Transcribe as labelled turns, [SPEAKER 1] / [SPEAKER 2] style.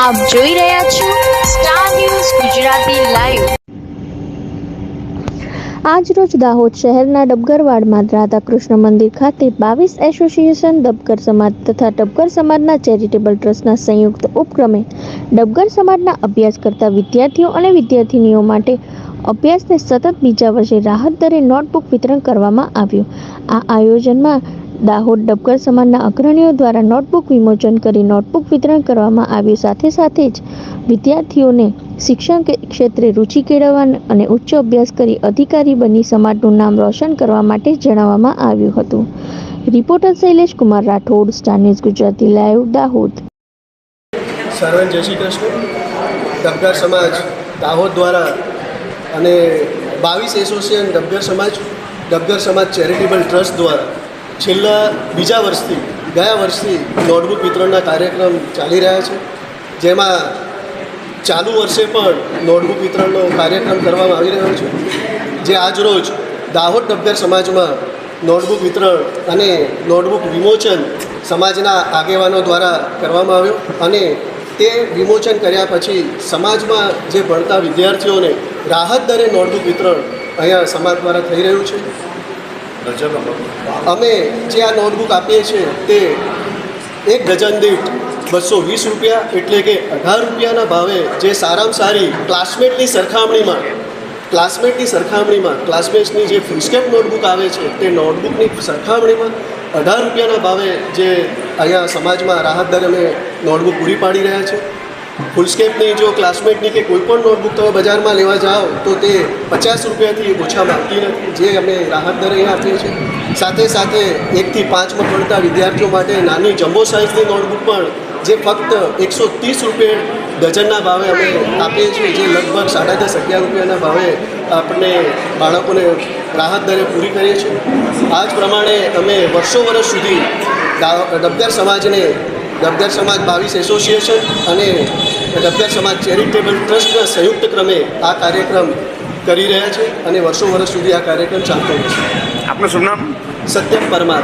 [SPEAKER 1] આપ જોઈ રહ્યા છો સ્ટાર ન્યૂઝ ગુજરાતી લાઈવ
[SPEAKER 2] આજરોજ દાહોદ શહેરના ડબગરવાડમાં રાધાકૃષ્ણ મંદિર ખાતે બાવીસ એસોસિએશન ડબગર સમાજ તથા ડબગર સમાજના ચેરિટેબલ ટ્રસ્ટના સંયુક્ત ઉપક્રમે ડબગર સમાજના અભ્યાસ કરતા વિદ્યાર્થીઓ અને વિદ્યાર્થિનીઓ માટે અભ્યાસને સતત બીજા વર્ષે રાહત દરે નોટબુક વિતરણ કરવામાં આવ્યું. આ આયોજનમાં દાહોદ ડબકર સમાજના અગ્રણીઓ દ્વારા નોટબુક વિમોચન કરી નોટબુક વિતરણ કરવામાં આવ્યું. સાથે સાથે જ વિદ્યાર્થીઓને શિક્ષણ ક્ષેત્રે રુચિ કેળવવા અને ઉચ્ચ અભ્યાસ કરી અધિકારી બની સમાજનું નામ રોશન કરવા માટે જણાવવામાં આવ્યું હતું. Reporter Shailesh Kumar Rathod, star news Gujarati live, Dahod.
[SPEAKER 3] સર્વન જય શ્રી કૃષ્ણ. ડબગર સમાજ દાહોદ દ્વારા અને બાવીસ એસોસિએશન ડબગર સમાજ ડબગર સમાજ ચેરિટેબલ ટ્રસ્ટ દ્વારા છેલ્લા બીજા વર્ષથી, ગયા વર્ષથી નોટબુક વિતરણના કાર્યક્રમ ચાલી રહ્યા છે. જેમાં ચાલુ વર્ષે પણ નોટબુક વિતરણનો કાર્યક્રમ કરવામાં આવી રહ્યો છે. જે આજરોજ દાહોદ ડબગર સમાજમાં નોટબુક વિતરણ અને નોટબુક વિમોચન સમાજના આગેવાનો દ્વારા કરવામાં આવ્યો અને તે વિમોચન કર્યા પછી સમાજમાં જે ભણતા વિદ્યાર્થીઓને રાહત દરે નોટબુક વિતરણ અહીંયા સમાજ દ્વારા થઈ રહ્યું છે. અમે જે આ નોટબુક આપીએ છીએ તે એક ડઝન દીઠ બસો વીસ રૂપિયા એટલે કે અઢાર રૂપિયાના ભાવે જે સારામાં સારી ક્લાસમેટની સરખામણીમાં ક્લાસમેટની સરખામણીમાં, ક્લાસમેટ્સની જે ફ્રીસ્કેપ નોટબુક આવે છે તે નોટબુકની સરખામણીમાં અઢાર રૂપિયાના ભાવે જે અહીંયા સમાજમાં રાહત દરે અમે નોટબુક પૂરી પાડી રહ્યા છે ફૂલસ્કેપની જો ક્લાસમેટની કે કોઈ પણ નોટબુક તમે બજારમાં લેવા જાઓ, તો તે પચાસ રૂપિયાથી ઓછામાં આવતી નથી, જે અમે રાહત દરે આપીએ છીએ. સાથે સાથે એકથી પાંચમાં ભણતા વિદ્યાર્થીઓ માટે નાની જમ્બો સાઇઝની નોટબુક પણ, જે ફક્ત એકસો ત્રીસ રૂપિયા ડઝનના ભાવે અમે આપીએ છીએ, જે લગભગ સાડા દસ અગિયાર રૂપિયાના ભાવે આપણને બાળકોને રાહત દરે પૂરી કરીએ છીએ. આ જ પ્રમાણે અમે વર્ષો વર્ષ સુધી દા- સમાજને ડબગર સમાજ બાવીસ એસોસિએશન અને ડબગર સમાજ ચેરિટેબલ ટ્રસ્ટના સંયુક્ત ક્રમે આ કાર્યક્રમ કરી રહ્યા છે અને વર્ષો વર્ષ સુધી આ કાર્યક્રમ ચાલતો રહેશે.
[SPEAKER 4] આપનું શુભ નામ?
[SPEAKER 3] સત્યમ પરમાર.